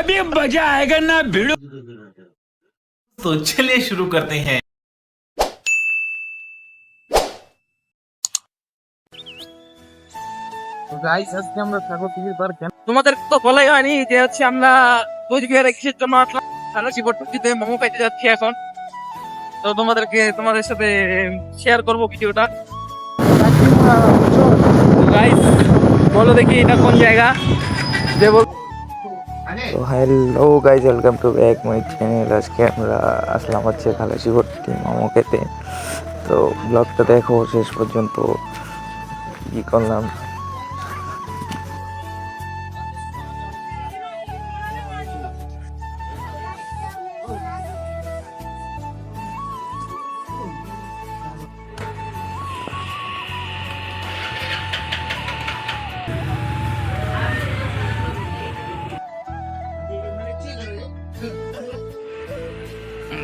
अभी मजा आएगा ना भिड़ो तो चलिए शुरू करते हैं তোমাদের তো বলাই হয়নি যে হচ্ছে আমরা কোচবিহারে কিসের জন্য আসলাম থানাসি পট্টিতে মোমো খাইতে যাচ্ছি এখন তো তোমাদেরকে তোমাদের সাথে শেয়ার করবো ভিডিওটা গাইস বলো দেখি এটা কোন জায়গা যে বল তো hello guys welcome to back my channel আজকে আমরা আসলাম হচ্ছে ভর্তি মামকেতে খেতে। তো ব্লগটা দেখো শেষ পর্যন্ত। কী করলাম?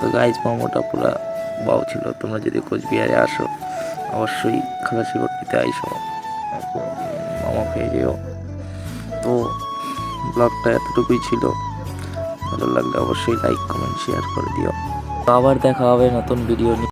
তো গাইজ মোমোটা পুরো বাউ ছিল। তোমরা যদি কোচবিহারে আসো, অবশ্যই খালাসি ভর্তিতে আইসো। মোমো খেয়ে যেও। তো ব্লগটা এতটুকুই ছিল। ভালো লাগলে অবশ্যই লাইক কমেন্ট শেয়ার করে দিও। আবার দেখা হবে নতুন ভিডিও নিয়ে।